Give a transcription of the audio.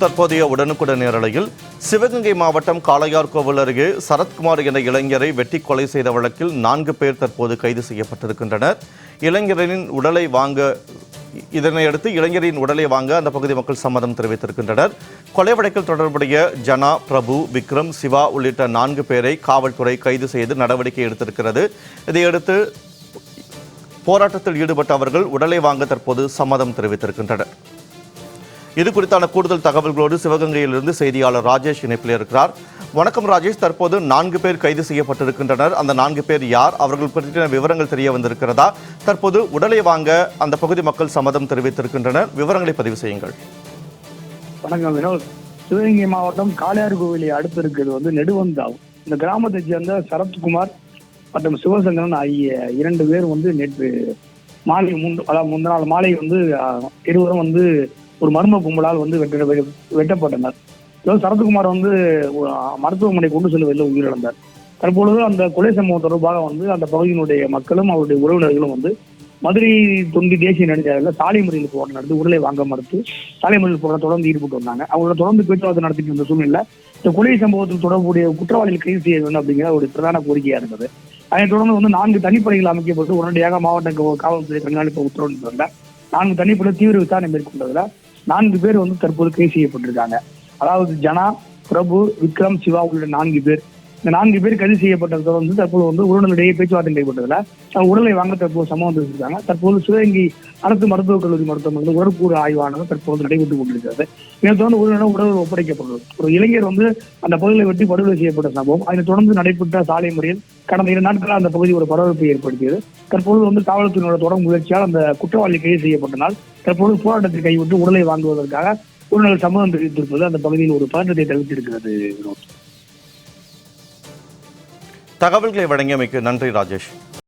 தற்போதைய உடனுக்குடன் நேரலையில் சிவகங்கை மாவட்டம் காளையார்கோவில் அருகே சரத்குமார் என இளைஞரை வெட்டி கொலை செய்த வழக்கில் நான்கு பேர் தற்போது கைது செய்யப்பட்டிருக்கின்றனர். இளைஞரின் உடலை வாங்க இதனையடுத்து இளைஞரின் உடலை வாங்க அந்த பகுதி மக்கள் சம்மதம் தெரிவித்திருக்கின்றனர். கொலை வழக்கில் தொடர்புடைய ஜனா பிரபு விக்ரம் சிவா உள்ளிட்ட நான்கு பேரை காவல்துறை கைது செய்து நடவடிக்கை எடுத்திருக்கிறது. இதையடுத்து போராட்டத்தில் ஈடுபட்ட அவர்கள் உடலை வாங்க தற்போது சம்மதம் தெரிவித்திருக்கின்றனர். இது குறித்தான கூடுதல் தகவல்களோடு சிவகங்கையிலிருந்து செய்தியாளர் ராஜேஷ் இணைப்பில் இருக்கிறார். வணக்கம் ராஜேஷ். தற்போது நான்கு பேர் கைது செய்யப்பட்டிருக்கின்றனர். அந்த நான்கு பேர் யார்? அவர்கள் பற்றின விவரங்கள் தெரிய வந்திருக்கிறதா? தற்போது உடலை வாங்க அந்த பகுதி மக்கள் சம்மதம் தெரிவித்திருக்கின்றனர். விவரங்களை பதிவு செய்யுங்கள். வணக்கம் வினோத். சிவகங்கை மாவட்டம் காளையார் கோவிலை அடுத்து இருக்கிறது வந்து நெடுவந்தாவும் இந்த கிராமத்தை சேர்ந்த சரத்குமார் மற்றும் சிவசங்கரன் ஆகிய இரண்டு பேர் வந்து நேற்று மாலை முன் அதாவது முந்தின நாள் மாலை வந்து இருவரும் வந்து ஒரு மர்ம கும்பலால் வந்து வெட்ட வெட்டப்பட்டனர். அதாவது சரத்குமார் வந்து மருத்துவமனை கொண்டு செல்லவில்லை உயிரிழந்தார். தற்பொழுது அந்த கொலை சம்பவம் தொடர்பாக வந்து அந்த பகுதியினுடைய மக்களும் அவருடைய உறவினர்களும் வந்து மதுரை தொண்டி தேசிய நெடுஞ்சாலையில் சாலை முறையில் போராட்டம் நடத்தி உடலை வாங்க மறுத்து சாலை முறையில் போராட்டம் தொடர்ந்து ஈடுபட்டு வந்தாங்க. அவங்களோட தொடர்ந்து பேச்சுவார்த்தை நடத்திட்டு இருந்த சூழ்நிலை இந்த கொலை சம்பவத்தில் தொடர்புடைய குற்றவாளிகள் கைது செய்ய வேண்டும் அப்படிங்கிற ஒரு பிரதான கோரிக்கையா இருந்தது. அதைத் தொடர்ந்து வந்து நான்கு தனிப்படைகள் அமைக்கப்பட்டு உடனடியாக மாவட்ட காவல்துறை கண்காணிப்பு உத்தரவிட்டு நான்கு தனிப்படை தீவிர விசாரணை மேற்கொண்டதுல நான்கு பேர் வந்து தற்போது கைது செய்யப்பட்டிருக்காங்க. அதாவது ஜனா பிரபு விக்ரம் சிவா உள்ளிட்ட நான்கு பேர். இந்த நான்கு பேர் கைது செய்யப்பட்டதை தொடர்ந்து தற்போது வந்து உடனடியே பேச்சுவார்த்தை கைப்பட்டதுல உடலை வாங்க தற்போது சம்பவம் இருக்காங்க தற்போது சிவகங்கை அரசு மருத்துவக் கல்லூரி மருத்துவமனையில் உடற்கூறு ஆய்வானது தற்போது நடைபெற்றுக் கொண்டிருக்கிறது. இதை தொடர்ந்து உறவினர் உடல் ஒப்படைக்கப்பட்டுள்ளது. ஒரு இளைஞர் வந்து அந்த பகுதியில் வெட்டி படுகொலை செய்யப்பட்ட சம்பவம். அதனை தொடர்ந்து நடைபெற்ற சாலை முறையில் கடந்த இரு நாட்களாக அந்த பகுதி ஒரு பரபரப்பை ஏற்படுத்தியது. தற்பொழுது வந்து காவல்துறையினோட தொடர் முயற்சியால் அந்த குற்றவாளி கைது செய்யப்பட்டனால் தற்பொழுது போராட்டத்தை கைவிட்டு உடலை வாங்குவதற்காக உடனடி சம்மதம் தெரிவித்திருப்பது அந்த பகுதியில் ஒரு பதற்றத்தை தெரிவித்திருக்கிறது தகவல்களை வழங்கியமைக்கு நன்றி ராஜேஷ்.